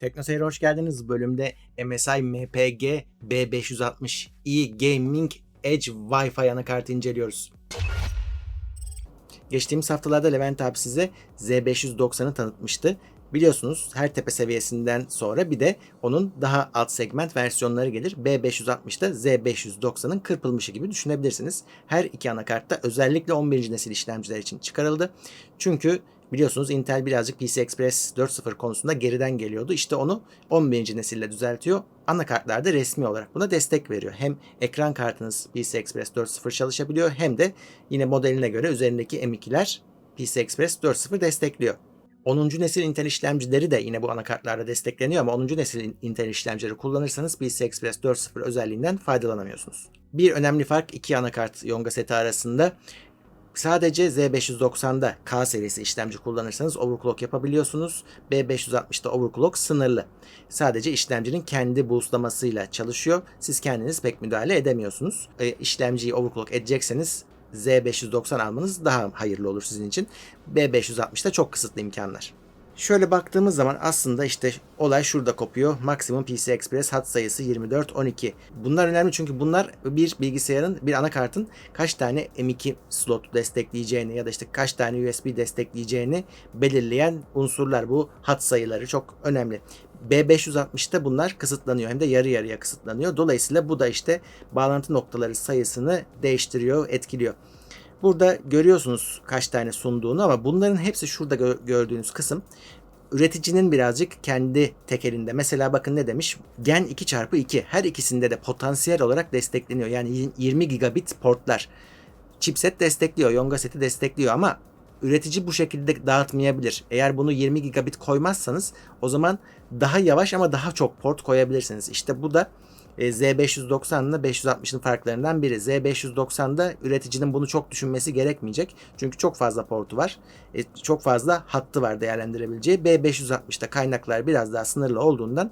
TeknoSeyir'e hoş geldiniz. Bölümde MSI MPG B560i Gaming Edge Wi-Fi anakartı inceliyoruz. Geçtiğimiz haftalarda Levent abi size Z590'ı tanıtmıştı. Biliyorsunuz her tepe seviyesinden sonra bir de onun daha alt segment versiyonları gelir. B560'da Z590'ın kırpılmışı gibi düşünebilirsiniz. Her iki anakartta özellikle 11. nesil işlemciler için çıkarıldı. Çünkü Biliyorsunuz Intel birazcık PC Express 4.0 konusunda geriden geliyordu. İşte onu 11. nesille düzeltiyor. Anakartlarda resmi olarak buna destek veriyor. Hem ekran kartınız PC Express 4.0 çalışabiliyor hem de yine modeline göre üzerindeki M2'ler PC Express 4.0 destekliyor. 10. nesil Intel işlemcileri de yine bu anakartlarda destekleniyor ama 10. nesil Intel işlemcileri kullanırsanız PC Express 4.0 özelliğinden faydalanamıyorsunuz. Bir önemli fark iki anakart yonga seti arasında Sadece Z590'da K serisi işlemci kullanırsanız overclock yapabiliyorsunuz. B560'da overclock sınırlı. Sadece işlemcinin kendi boostlamasıyla çalışıyor. Siz kendiniz pek müdahale edemiyorsunuz. E, işlemciyi overclock edecekseniz Z590 almanız daha hayırlı olur sizin için. B560'da çok kısıtlı imkanlar. Şöyle baktığımız zaman aslında işte olay şurada kopuyor. Maksimum PC Express hat sayısı 24-12. Bunlar önemli çünkü bunlar bir bilgisayarın, bir anakartın kaç tane M2 slot destekleyeceğini ya da işte kaç tane USB destekleyeceğini belirleyen unsurlar. Bu hat sayıları çok önemli. B560'da bunlar kısıtlanıyor hem de yarı yarıya kısıtlanıyor. Dolayısıyla bu da işte bağlantı noktaları sayısını değiştiriyor, etkiliyor. Burada görüyorsunuz kaç tane sunduğunu ama bunların hepsi şurada gö- gördüğünüz kısım üreticinin birazcık kendi tekelinde. Mesela bakın ne demiş? Gen 2 çarpı 2 her ikisinde de potansiyel olarak destekleniyor. Yani 20 gigabit portlar. Chipset destekliyor, Yonga seti destekliyor ama üretici bu şekilde dağıtmayabilir. Eğer bunu 20 gigabit koymazsanız o zaman daha yavaş ama daha çok port koyabilirsiniz. İşte bu da Z590 ile 560'ın farklarından biri. Z590'da üreticinin bunu çok düşünmesi gerekmeyecek. Çünkü çok fazla portu var. E, çok fazla hattı var değerlendirebileceği. B560'da kaynaklar biraz daha sınırlı olduğundan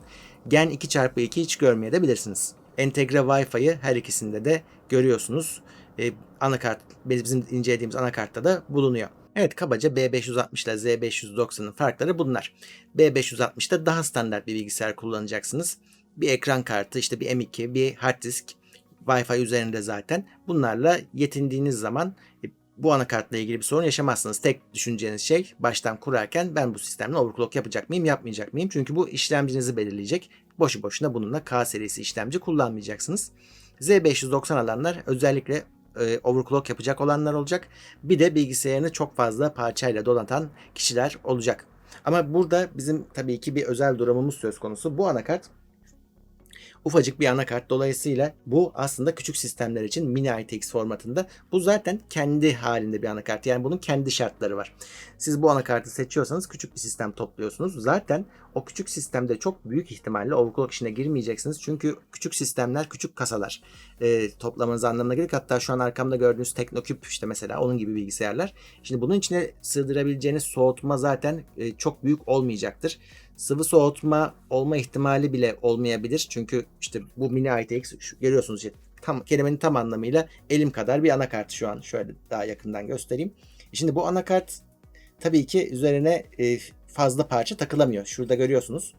Gen 2x2 hiç görmeyebilirsiniz. Entegre Wi-Fi'yi her ikisinde de görüyorsunuz. E, anakart, bizim incelediğimiz anakartta da bulunuyor. Evet kabaca B560 ile Z590'ın farkları bunlar. B560'da daha standart bir bilgisayar kullanacaksınız bir ekran kartı, işte bir M2, bir hard disk, Wi-Fi üzerinde zaten. Bunlarla yetindiğiniz zaman e, bu anakartla ilgili bir sorun yaşamazsınız. Tek düşüneceğiniz şey baştan kurarken ben bu sistemle overclock yapacak mıyım, yapmayacak mıyım? Çünkü bu işlemcinizi belirleyecek. Boşu boşuna bununla K serisi işlemci kullanmayacaksınız. Z590 alanlar özellikle e, overclock yapacak olanlar olacak. Bir de bilgisayarını çok fazla parçayla donatan kişiler olacak. Ama burada bizim tabii ki bir özel durumumuz söz konusu. Bu anakart ufacık bir anakart. Dolayısıyla bu aslında küçük sistemler için mini ITX formatında. Bu zaten kendi halinde bir anakart. Yani bunun kendi şartları var. Siz bu anakartı seçiyorsanız küçük bir sistem topluyorsunuz. Zaten o küçük sistemde çok büyük ihtimalle overclock işine girmeyeceksiniz. Çünkü küçük sistemler, küçük kasalar e, toplamanız anlamına gelir. Hatta şu an arkamda gördüğünüz Teknoküp işte mesela onun gibi bilgisayarlar. Şimdi bunun içine sığdırabileceğiniz soğutma zaten e, çok büyük olmayacaktır sıvı soğutma olma ihtimali bile olmayabilir. Çünkü işte bu mini ITX şu, görüyorsunuz işte tam kelimenin tam anlamıyla elim kadar bir anakart şu an. Şöyle daha yakından göstereyim. Şimdi bu anakart tabii ki üzerine e, fazla parça takılamıyor. Şurada görüyorsunuz.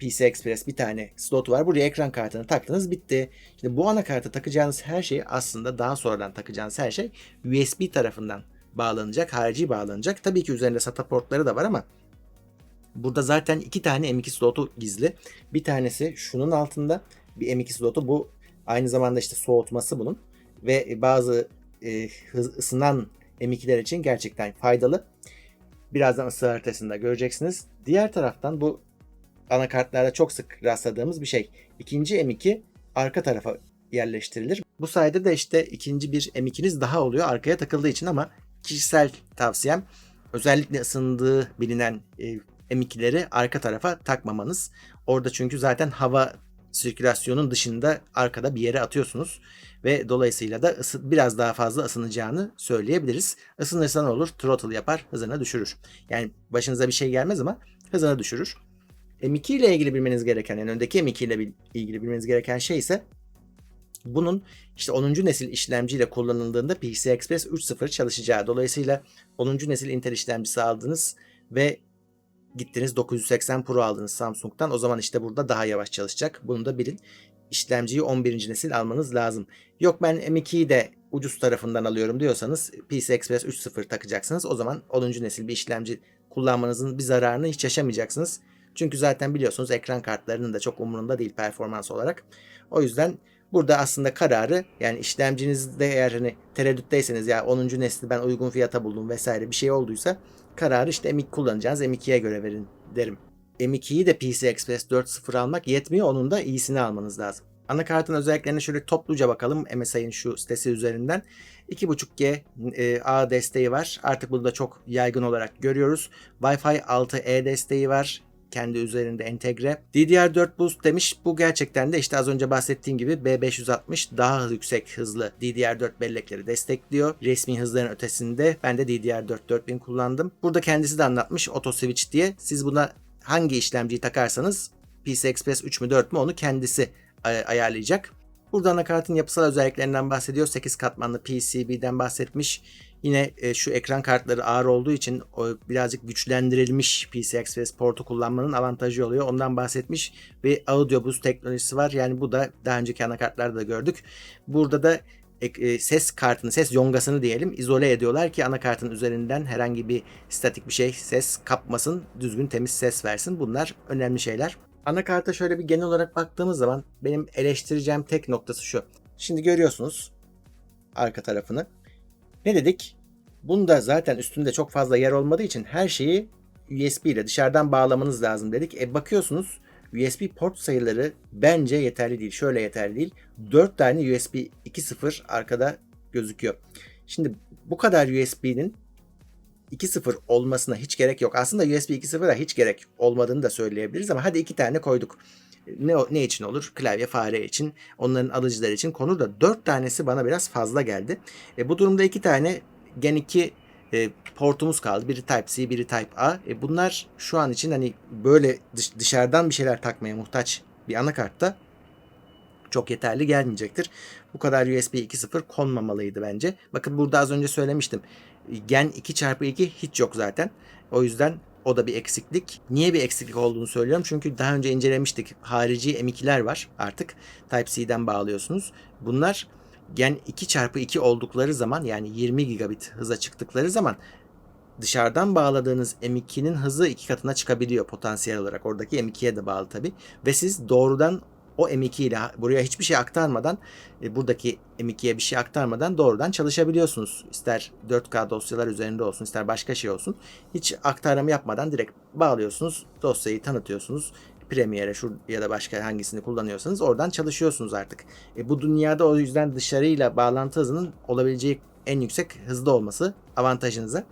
PC Express bir tane slotu var. Buraya ekran kartını taktınız bitti. Şimdi bu anakarta takacağınız her şey aslında daha sonradan takacağınız her şey USB tarafından bağlanacak, harici bağlanacak. Tabii ki üzerinde SATA portları da var ama Burada zaten iki tane M2 slotu gizli. Bir tanesi şunun altında bir M2 slotu. Bu aynı zamanda işte soğutması bunun. Ve bazı e, ısınan M2'ler için gerçekten faydalı. Birazdan ısı haritasında göreceksiniz. Diğer taraftan bu anakartlarda çok sık rastladığımız bir şey. İkinci M2 arka tarafa yerleştirilir. Bu sayede de işte ikinci bir M2'niz daha oluyor arkaya takıldığı için ama kişisel tavsiyem özellikle ısındığı bilinen e, M2'leri arka tarafa takmamanız. Orada çünkü zaten hava sirkülasyonun dışında arkada bir yere atıyorsunuz ve dolayısıyla da ısı, biraz daha fazla ısınacağını söyleyebiliriz. Isınırsa ne olur? Throttle yapar, hızını düşürür. Yani başınıza bir şey gelmez ama hızını düşürür. M2 ile ilgili bilmeniz gereken, yani öndeki M2 ile ilgili bilmeniz gereken şey ise bunun işte 10. nesil işlemciyle kullanıldığında PCI Express 3.0 çalışacağı. Dolayısıyla 10. nesil Intel işlemcisi aldınız ve gittiniz 980 Pro aldınız Samsung'dan. O zaman işte burada daha yavaş çalışacak. Bunu da bilin. İşlemciyi 11. nesil almanız lazım. Yok ben M2'yi de ucuz tarafından alıyorum diyorsanız PC Express 3.0 takacaksınız. O zaman 10. nesil bir işlemci kullanmanızın bir zararını hiç yaşamayacaksınız. Çünkü zaten biliyorsunuz ekran kartlarının da çok umurunda değil performans olarak. O yüzden burada aslında kararı yani işlemcinizde eğer hani tereddütteyseniz ya 10. nesli ben uygun fiyata buldum vesaire bir şey olduysa kararı işte M2 kullanacağınız M2'ye göre verin derim. M2'yi de PC Express 4.0 almak yetmiyor. Onun da iyisini almanız lazım. Anakartın özelliklerine şöyle topluca bakalım MSI'nin şu sitesi üzerinden. 2.5G e, A desteği var. Artık bunu da çok yaygın olarak görüyoruz. Wi-Fi 6E desteği var kendi üzerinde entegre. DDR4 Boost demiş. Bu gerçekten de işte az önce bahsettiğim gibi B560 daha yüksek hızlı DDR4 bellekleri destekliyor. Resmi hızların ötesinde ben de DDR4 4000 kullandım. Burada kendisi de anlatmış Auto Switch diye. Siz buna hangi işlemciyi takarsanız PC Express 3 mü 4 mü onu kendisi ay- ayarlayacak. Burada anakartın yapısal özelliklerinden bahsediyor. 8 katmanlı PCB'den bahsetmiş. Yine e, şu ekran kartları ağır olduğu için o birazcık güçlendirilmiş PC Express portu kullanmanın avantajı oluyor. Ondan bahsetmiş ve Audio Boost teknolojisi var. Yani bu da daha önceki anakartlarda da gördük. Burada da e, ses kartını, ses yongasını diyelim izole ediyorlar ki anakartın üzerinden herhangi bir statik bir şey ses kapmasın, düzgün temiz ses versin. Bunlar önemli şeyler. Anakarta şöyle bir genel olarak baktığımız zaman benim eleştireceğim tek noktası şu. Şimdi görüyorsunuz arka tarafını. Ne dedik? Bunda zaten üstünde çok fazla yer olmadığı için her şeyi USB ile dışarıdan bağlamanız lazım dedik. E bakıyorsunuz USB port sayıları bence yeterli değil. Şöyle yeterli değil. 4 tane USB 2.0 arkada gözüküyor. Şimdi bu kadar USB'nin 2.0 olmasına hiç gerek yok. Aslında USB 2.0'a hiç gerek olmadığını da söyleyebiliriz ama hadi iki tane koyduk. Ne, ne için olur? Klavye, fare için, onların alıcıları için konur da 4 tanesi bana biraz fazla geldi. E, bu durumda iki tane Gen 2 e, portumuz kaldı. Biri Type-C, biri Type-A. E, bunlar şu an için hani böyle dış, dışarıdan bir şeyler takmaya muhtaç bir anakartta çok yeterli gelmeyecektir. Bu kadar USB 2.0 konmamalıydı bence. Bakın burada az önce söylemiştim. Gen 2x2 hiç yok zaten. O yüzden o da bir eksiklik. Niye bir eksiklik olduğunu söylüyorum. Çünkü daha önce incelemiştik. Harici M2'ler var artık. Type-C'den bağlıyorsunuz. Bunlar Gen 2x2 oldukları zaman yani 20 gigabit hıza çıktıkları zaman dışarıdan bağladığınız M2'nin hızı iki katına çıkabiliyor potansiyel olarak. Oradaki M2'ye de bağlı tabi. Ve siz doğrudan o M2 ile buraya hiçbir şey aktarmadan e, buradaki M2'ye bir şey aktarmadan doğrudan çalışabiliyorsunuz. İster 4K dosyalar üzerinde olsun ister başka şey olsun. Hiç aktarımı yapmadan direkt bağlıyorsunuz. Dosyayı tanıtıyorsunuz. Premiere şu ya da başka hangisini kullanıyorsanız oradan çalışıyorsunuz artık. E, bu dünyada o yüzden dışarıyla bağlantı hızının olabileceği en yüksek hızda olması avantajınıza.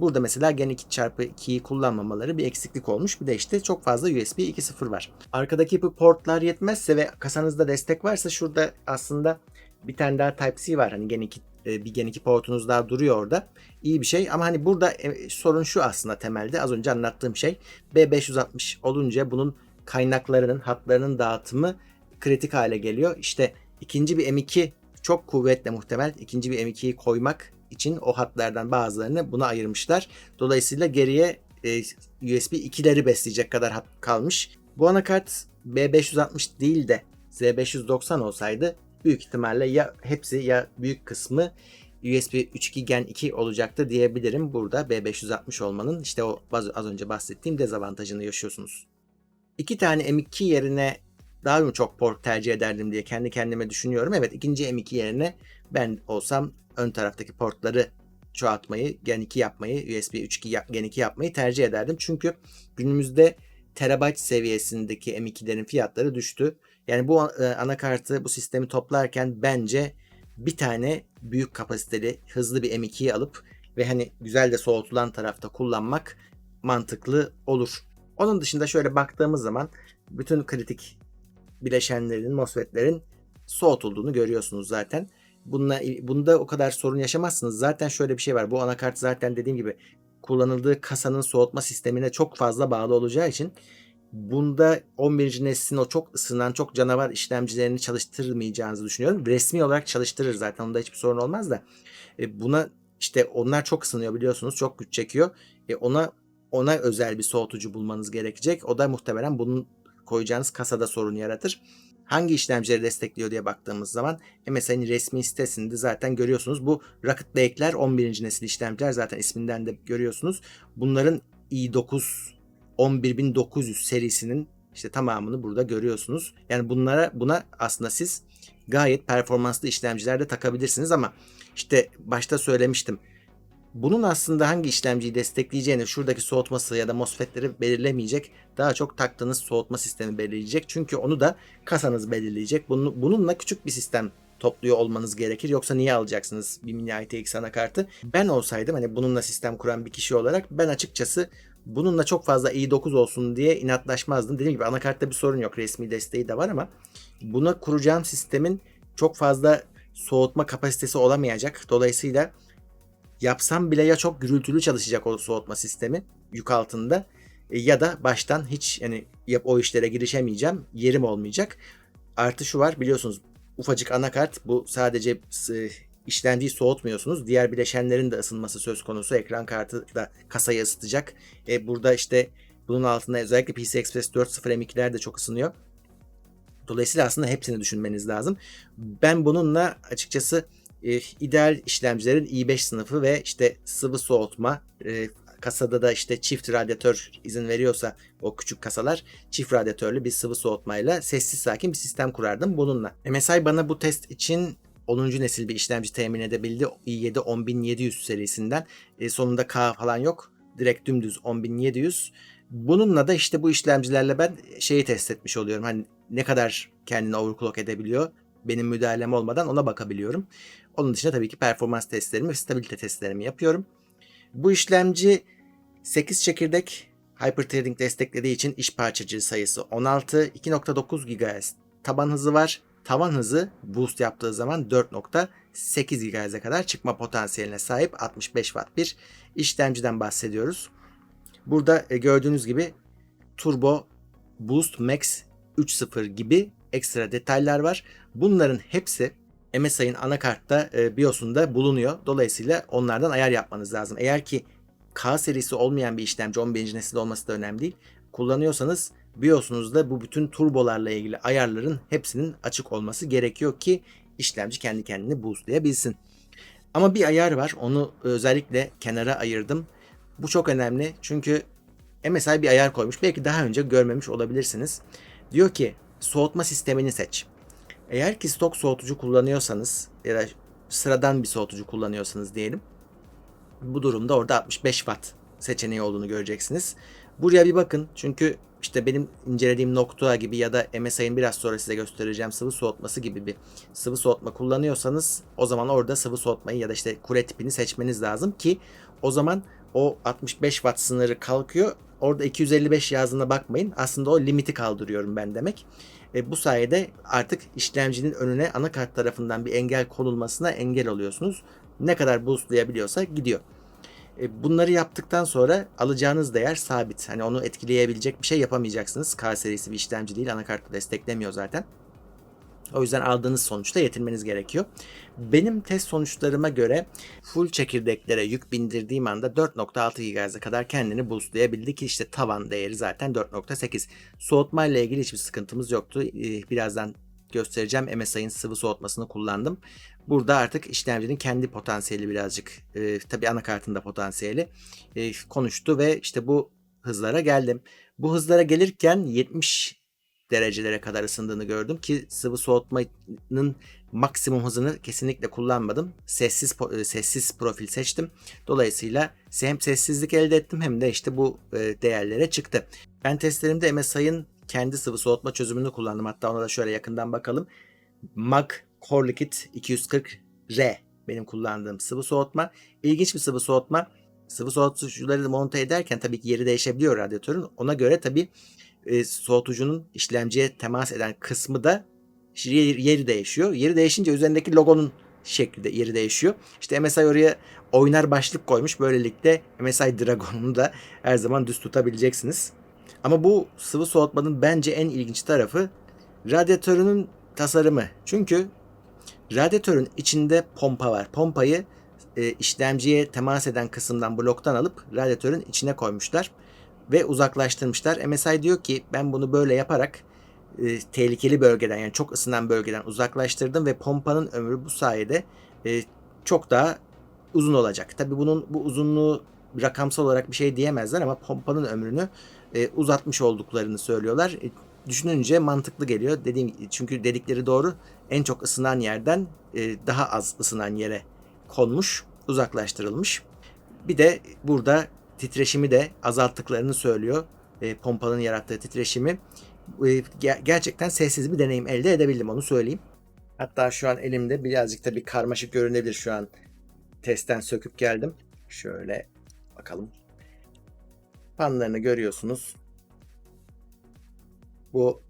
Burada mesela Gen 2x2'yi kullanmamaları bir eksiklik olmuş. Bir de işte çok fazla USB 2.0 var. Arkadaki bu portlar yetmezse ve kasanızda destek varsa şurada aslında bir tane daha Type-C var. Hani Gen 2 e, bir Gen 2 portunuz daha duruyor orada. İyi bir şey ama hani burada e, sorun şu aslında temelde az önce anlattığım şey B560 olunca bunun kaynaklarının, hatlarının dağıtımı kritik hale geliyor. İşte ikinci bir M2 çok kuvvetle muhtemel ikinci bir M2'yi koymak için o hatlardan bazılarını buna ayırmışlar. Dolayısıyla geriye e, USB 2'leri besleyecek kadar hat kalmış. Bu anakart B560 değil de Z590 olsaydı büyük ihtimalle ya hepsi ya büyük kısmı USB 3.2 Gen 2 olacaktı diyebilirim. Burada B560 olmanın işte o az önce bahsettiğim dezavantajını yaşıyorsunuz. İki tane M2 yerine daha mı çok port tercih ederdim diye kendi kendime düşünüyorum. Evet ikinci M2 yerine ben olsam ön taraftaki portları çoğaltmayı, Gen 2 yapmayı, USB 3.2 Gen 2 yapmayı tercih ederdim. Çünkü günümüzde terabayt seviyesindeki M2'lerin fiyatları düştü. Yani bu e, anakartı, bu sistemi toplarken bence bir tane büyük kapasiteli, hızlı bir M2'yi alıp ve hani güzel de soğutulan tarafta kullanmak mantıklı olur. Onun dışında şöyle baktığımız zaman bütün kritik bileşenlerin, MOSFET'lerin soğutulduğunu görüyorsunuz zaten. Bununla, bunda o kadar sorun yaşamazsınız. Zaten şöyle bir şey var. Bu anakart zaten dediğim gibi kullanıldığı kasanın soğutma sistemine çok fazla bağlı olacağı için bunda 11. neslin o çok ısınan, çok canavar işlemcilerini çalıştırmayacağınızı düşünüyorum. Resmi olarak çalıştırır zaten. Onda hiçbir sorun olmaz da. E, buna işte onlar çok ısınıyor biliyorsunuz. Çok güç çekiyor. E, ona ona özel bir soğutucu bulmanız gerekecek. O da muhtemelen bunun koyacağınız kasada sorun yaratır. Hangi işlemcileri destekliyor diye baktığımız zaman MSI'nin resmi sitesinde zaten görüyorsunuz. Bu Rocket Lake'ler 11. nesil işlemciler zaten isminden de görüyorsunuz. Bunların i9 11900 serisinin işte tamamını burada görüyorsunuz. Yani bunlara buna aslında siz gayet performanslı işlemciler de takabilirsiniz ama işte başta söylemiştim. Bunun aslında hangi işlemciyi destekleyeceğini şuradaki soğutması ya da MOSFET'leri belirlemeyecek. Daha çok taktığınız soğutma sistemi belirleyecek. Çünkü onu da kasanız belirleyecek. Bunu, bununla küçük bir sistem topluyor olmanız gerekir. Yoksa niye alacaksınız bir mini ITX anakartı? Ben olsaydım hani bununla sistem kuran bir kişi olarak ben açıkçası bununla çok fazla i9 olsun diye inatlaşmazdım. Dediğim gibi anakartta bir sorun yok. Resmi desteği de var ama buna kuracağım sistemin çok fazla soğutma kapasitesi olamayacak. Dolayısıyla yapsam bile ya çok gürültülü çalışacak o soğutma sistemi yük altında e, ya da baştan hiç yani yap o işlere girişemeyeceğim. Yerim olmayacak. Artı şu var biliyorsunuz ufacık anakart bu sadece e, işlemciyi soğutmuyorsunuz. Diğer bileşenlerin de ısınması söz konusu. Ekran kartı da kasayı ısıtacak. E, burada işte bunun altında özellikle PC Express 4.0 M2'ler de çok ısınıyor. Dolayısıyla aslında hepsini düşünmeniz lazım. Ben bununla açıkçası e, ideal işlemcilerin i5 sınıfı ve işte sıvı soğutma e, kasada da işte çift radyatör izin veriyorsa o küçük kasalar çift radyatörlü bir sıvı soğutmayla sessiz sakin bir sistem kurardım bununla. MSI bana bu test için 10. nesil bir işlemci temin edebildi. i7 10700 serisinden. E, sonunda K falan yok. Direkt dümdüz 10700. Bununla da işte bu işlemcilerle ben şeyi test etmiş oluyorum. Hani ne kadar kendini overclock edebiliyor. Benim müdahalem olmadan ona bakabiliyorum. Onun dışında tabii ki performans testlerimi ve stabilite testlerimi yapıyorum. Bu işlemci 8 çekirdek hyperthreading desteklediği için iş parçacığı sayısı 16, 2.9 GHz taban hızı var. Tavan hızı boost yaptığı zaman 4.8 GHz'e kadar çıkma potansiyeline sahip 65 Watt bir işlemciden bahsediyoruz. Burada e, gördüğünüz gibi Turbo Boost Max 3.0 gibi ekstra detaylar var. Bunların hepsi MSI'nin anakartta e, BIOS'unda bulunuyor. Dolayısıyla onlardan ayar yapmanız lazım. Eğer ki K serisi olmayan bir işlemci 11. nesil olması da önemli değil. Kullanıyorsanız BIOS'unuzda bu bütün turbolarla ilgili ayarların hepsinin açık olması gerekiyor ki işlemci kendi kendini boostlayabilsin. Ama bir ayar var. Onu özellikle kenara ayırdım. Bu çok önemli çünkü MSI bir ayar koymuş. Belki daha önce görmemiş olabilirsiniz. Diyor ki soğutma sistemini seç. Eğer ki stok soğutucu kullanıyorsanız ya da sıradan bir soğutucu kullanıyorsanız diyelim. Bu durumda orada 65 watt seçeneği olduğunu göreceksiniz. Buraya bir bakın çünkü işte benim incelediğim nokta gibi ya da MSI'nin biraz sonra size göstereceğim sıvı soğutması gibi bir sıvı soğutma kullanıyorsanız o zaman orada sıvı soğutmayı ya da işte kule tipini seçmeniz lazım ki o zaman o 65 watt sınırı kalkıyor. Orada 255 yazdığına bakmayın. Aslında o limiti kaldırıyorum ben demek. E, bu sayede artık işlemcinin önüne anakart tarafından bir engel konulmasına engel oluyorsunuz. Ne kadar boostlayabiliyorsa gidiyor. E, bunları yaptıktan sonra alacağınız değer sabit. Hani onu etkileyebilecek bir şey yapamayacaksınız. K serisi bir işlemci değil. Anakartı desteklemiyor zaten. O yüzden aldığınız sonuçta yetinmeniz gerekiyor. Benim test sonuçlarıma göre full çekirdeklere yük bindirdiğim anda 4.6 GHz'e kadar kendini boostlayabildi ki işte tavan değeri zaten 4.8. Soğutma ile ilgili hiçbir sıkıntımız yoktu. Ee, birazdan göstereceğim. MSI'nin sıvı soğutmasını kullandım. Burada artık işlemcinin kendi potansiyeli birazcık e, tabi anakartında potansiyeli e, konuştu ve işte bu hızlara geldim. Bu hızlara gelirken 70 derecelere kadar ısındığını gördüm ki sıvı soğutmanın maksimum hızını kesinlikle kullanmadım. Sessiz sessiz profil seçtim. Dolayısıyla hem sessizlik elde ettim hem de işte bu değerlere çıktı. Ben testlerimde MSI'ın kendi sıvı soğutma çözümünü kullandım. Hatta ona da şöyle yakından bakalım. MAG Core Liquid 240R benim kullandığım sıvı soğutma. İlginç bir sıvı soğutma. Sıvı soğutucuları monte ederken tabii ki yeri değişebiliyor radyatörün. Ona göre tabii e, soğutucunun işlemciye temas eden kısmı da yeri, yeri değişiyor. Yeri değişince üzerindeki logonun şekli de yeri değişiyor. İşte MSI oraya oynar başlık koymuş. Böylelikle MSI Dragon'unu da her zaman düz tutabileceksiniz. Ama bu sıvı soğutmanın bence en ilginç tarafı radyatörünün tasarımı. Çünkü radyatörün içinde pompa var. Pompayı e, işlemciye temas eden kısımdan bloktan alıp radyatörün içine koymuşlar ve uzaklaştırmışlar. MSI diyor ki ben bunu böyle yaparak e, tehlikeli bölgeden yani çok ısınan bölgeden uzaklaştırdım ve pompanın ömrü bu sayede e, çok daha uzun olacak. Tabi bunun bu uzunluğu rakamsal olarak bir şey diyemezler ama pompanın ömrünü e, uzatmış olduklarını söylüyorlar. E, düşününce mantıklı geliyor. Dediğim çünkü dedikleri doğru. En çok ısınan yerden e, daha az ısınan yere konmuş, uzaklaştırılmış. Bir de burada titreşimi de azalttıklarını söylüyor. E, pompanın yarattığı titreşimi. E, ger- gerçekten sessiz bir deneyim elde edebildim onu söyleyeyim. Hatta şu an elimde birazcık da bir karmaşık görünebilir şu an. Testten söküp geldim. Şöyle bakalım. Fanlarını görüyorsunuz. Bu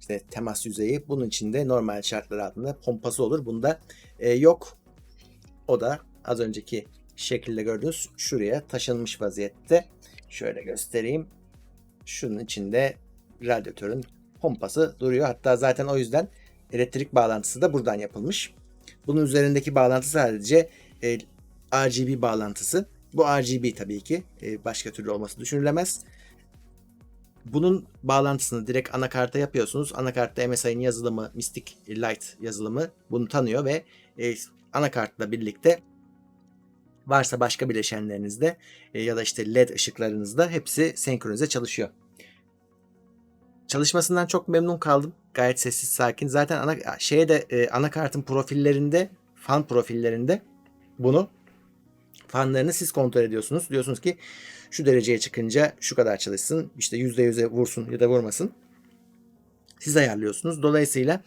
işte temas yüzeyi. Bunun içinde normal şartlar altında pompası olur. Bunda e, yok. O da az önceki şekilde gördüğünüz şuraya taşınmış vaziyette. Şöyle göstereyim. Şunun içinde radyatörün pompası duruyor. Hatta zaten o yüzden elektrik bağlantısı da buradan yapılmış. Bunun üzerindeki bağlantı sadece e, RGB bağlantısı. Bu RGB tabii ki. E, başka türlü olması düşünülemez. Bunun bağlantısını direkt anakarta yapıyorsunuz. Anakartta MSI'nin yazılımı Mystic Light yazılımı bunu tanıyor ve e, anakartla birlikte varsa başka bileşenlerinizde e, ya da işte led ışıklarınızda hepsi senkronize çalışıyor. Çalışmasından çok memnun kaldım. Gayet sessiz sakin. Zaten ana şeye de e, anakartın profillerinde, fan profillerinde bunu fanlarını siz kontrol ediyorsunuz. Diyorsunuz ki şu dereceye çıkınca şu kadar çalışsın. İşte %100'e vursun ya da vurmasın. Siz ayarlıyorsunuz. Dolayısıyla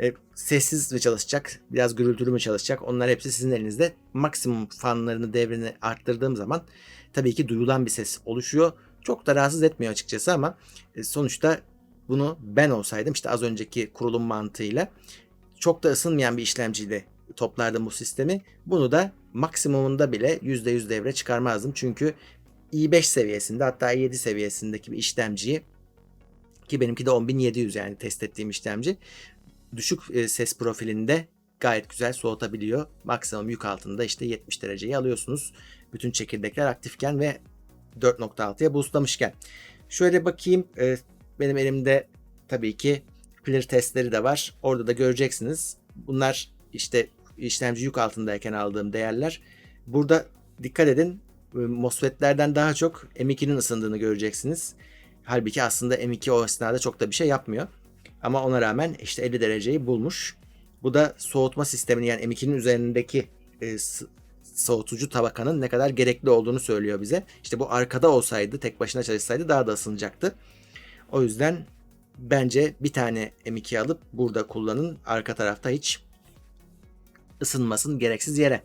e, sessiz mi çalışacak, biraz gürültülü mü çalışacak onlar hepsi sizin elinizde. Maksimum fanlarını devrini arttırdığım zaman tabii ki duyulan bir ses oluşuyor. Çok da rahatsız etmiyor açıkçası ama e, sonuçta bunu ben olsaydım işte az önceki kurulum mantığıyla çok da ısınmayan bir işlemciyle toplardım bu sistemi. Bunu da maksimumunda bile %100 devre çıkarmazdım. Çünkü i5 seviyesinde hatta i7 seviyesindeki bir işlemciyi ki benimki de 10700 yani test ettiğim işlemci düşük e, ses profilinde gayet güzel soğutabiliyor. Maksimum yük altında işte 70 dereceyi alıyorsunuz. Bütün çekirdekler aktifken ve 4.6'ya boostlamışken. Şöyle bakayım. E, benim elimde tabii ki clear testleri de var. Orada da göreceksiniz. Bunlar işte işlemci yük altındayken aldığım değerler. Burada dikkat edin e, MOSFET'lerden daha çok M2'nin ısındığını göreceksiniz. Halbuki aslında M2 o esnada çok da bir şey yapmıyor. Ama ona rağmen işte 50 dereceyi bulmuş. Bu da soğutma sistemini yani M2'nin üzerindeki e, soğutucu tabakanın ne kadar gerekli olduğunu söylüyor bize. İşte bu arkada olsaydı, tek başına çalışsaydı daha da ısınacaktı. O yüzden bence bir tane M2 alıp burada kullanın. Arka tarafta hiç ısınmasın gereksiz yere.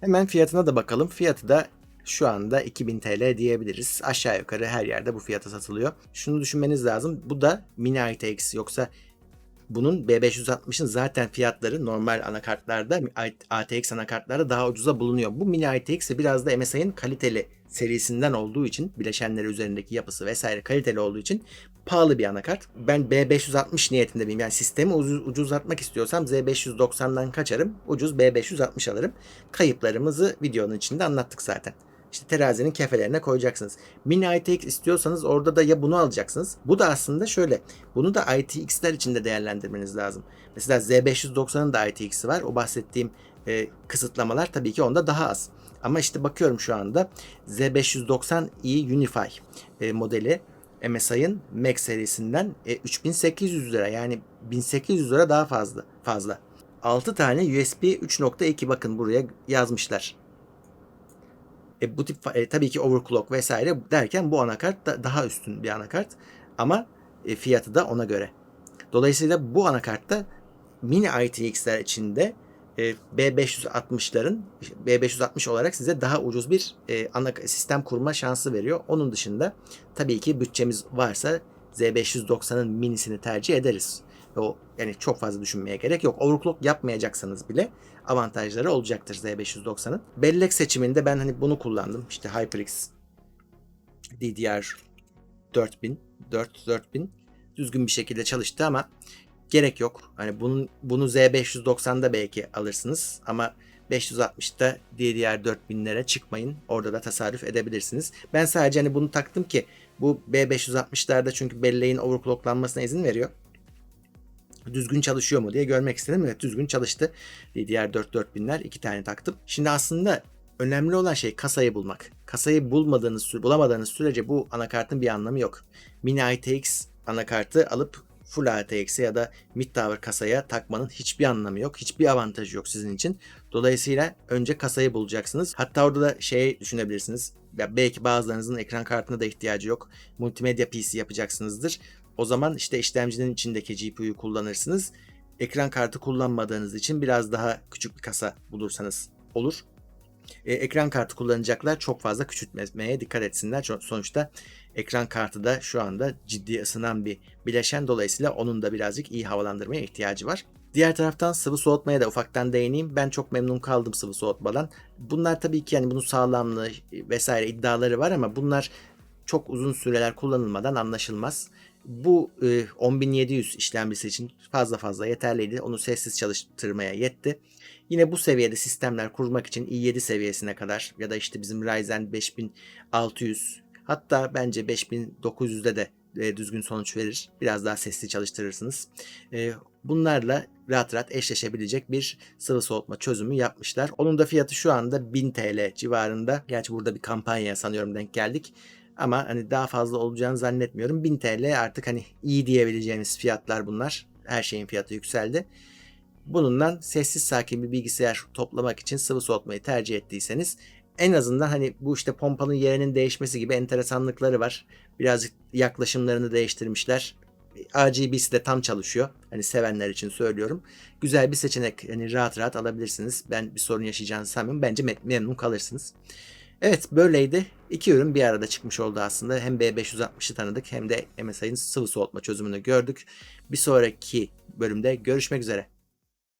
Hemen fiyatına da bakalım. Fiyatı da şu anda 2000 TL diyebiliriz. Aşağı yukarı her yerde bu fiyata satılıyor. Şunu düşünmeniz lazım. Bu da mini ITX yoksa bunun B560'ın zaten fiyatları normal anakartlarda ATX anakartlarda daha ucuza bulunuyor. Bu mini ITX biraz da MSI'nin kaliteli serisinden olduğu için bileşenleri üzerindeki yapısı vesaire kaliteli olduğu için pahalı bir anakart. Ben B560 niyetinde miyim? Yani sistemi ucuz, ucuzlatmak istiyorsam Z590'dan kaçarım. Ucuz B560 alırım. Kayıplarımızı videonun içinde anlattık zaten. İşte terazinin kefelerine koyacaksınız. Mini ITX istiyorsanız orada da ya bunu alacaksınız. Bu da aslında şöyle. Bunu da ITX'ler içinde değerlendirmeniz lazım. Mesela Z590'ın da ITX'i var. O bahsettiğim e, kısıtlamalar tabii ki onda daha az. Ama işte bakıyorum şu anda Z590i Unify e, modeli MSI'ın Mac serisinden e, 3800 lira yani 1800 lira daha fazla fazla. 6 tane USB 3.2 bakın buraya yazmışlar. E, bu tip e, tabii ki overclock vesaire derken bu anakart da daha üstün bir anakart ama e, fiyatı da ona göre. Dolayısıyla bu anakartta mini ITX'ler içinde e, B560'ların B560 olarak size daha ucuz bir e, ana sistem kurma şansı veriyor. Onun dışında tabii ki bütçemiz varsa Z590'ın minisini tercih ederiz. O yani çok fazla düşünmeye gerek yok. Overclock yapmayacaksanız bile avantajları olacaktır Z590'ın. Bellek seçiminde ben hani bunu kullandım. İşte HyperX DDR 4000 4 4000 düzgün bir şekilde çalıştı ama gerek yok. Hani bunun bunu Z590'da belki alırsınız ama 560'da DDR 4000'lere çıkmayın. Orada da tasarruf edebilirsiniz. Ben sadece hani bunu taktım ki bu B560'larda çünkü belleğin overclocklanmasına izin veriyor. Düzgün çalışıyor mu diye görmek istedim. Evet düzgün çalıştı. DDR 4 4000'ler iki tane taktım. Şimdi aslında önemli olan şey kasayı bulmak. Kasayı bulmadığınız, bulamadığınız sürece bu anakartın bir anlamı yok. Mini ITX anakartı alıp Full ATX'e ya da Mid Tower kasaya takmanın hiçbir anlamı yok. Hiçbir avantajı yok sizin için. Dolayısıyla önce kasayı bulacaksınız. Hatta orada da şey düşünebilirsiniz. Ya belki bazılarınızın ekran kartına da ihtiyacı yok. Multimedya PC yapacaksınızdır. O zaman işte işlemcinin içindeki GPU'yu kullanırsınız. Ekran kartı kullanmadığınız için biraz daha küçük bir kasa bulursanız olur. E, ekran kartı kullanacaklar çok fazla küçültmemeye dikkat etsinler. Sonuçta ekran kartı da şu anda ciddi ısınan bir bileşen. Dolayısıyla onun da birazcık iyi havalandırmaya ihtiyacı var. Diğer taraftan sıvı soğutmaya da ufaktan değineyim. Ben çok memnun kaldım sıvı soğutmadan. Bunlar tabii ki yani bunun sağlamlığı vesaire iddiaları var ama bunlar çok uzun süreler kullanılmadan anlaşılmaz. Bu e, 10700 işlemcisi için fazla fazla yeterliydi. Onu sessiz çalıştırmaya yetti. Yine bu seviyede sistemler kurmak için i7 seviyesine kadar ya da işte bizim Ryzen 5600 hatta bence 5900'de de e, düzgün sonuç verir. Biraz daha sesli çalıştırırsınız. E, bunlarla rahat rahat eşleşebilecek bir sıvı soğutma çözümü yapmışlar. Onun da fiyatı şu anda 1000 TL civarında. Gerçi burada bir kampanya sanıyorum denk geldik. Ama hani daha fazla olacağını zannetmiyorum. 1000 TL artık hani iyi diyebileceğimiz fiyatlar bunlar. Her şeyin fiyatı yükseldi. Bununla sessiz sakin bir bilgisayar toplamak için sıvı soğutmayı tercih ettiyseniz en azından hani bu işte pompanın yerinin değişmesi gibi enteresanlıkları var. Birazcık yaklaşımlarını değiştirmişler. RGB'si de tam çalışıyor. Hani sevenler için söylüyorum. Güzel bir seçenek. Hani rahat rahat alabilirsiniz. Ben bir sorun yaşayacağınızı sanmıyorum. Bence me- memnun kalırsınız. Evet böyleydi. İki ürün bir arada çıkmış oldu aslında. Hem B560'ı tanıdık hem de MSI'nin sıvı soğutma çözümünü gördük. Bir sonraki bölümde görüşmek üzere.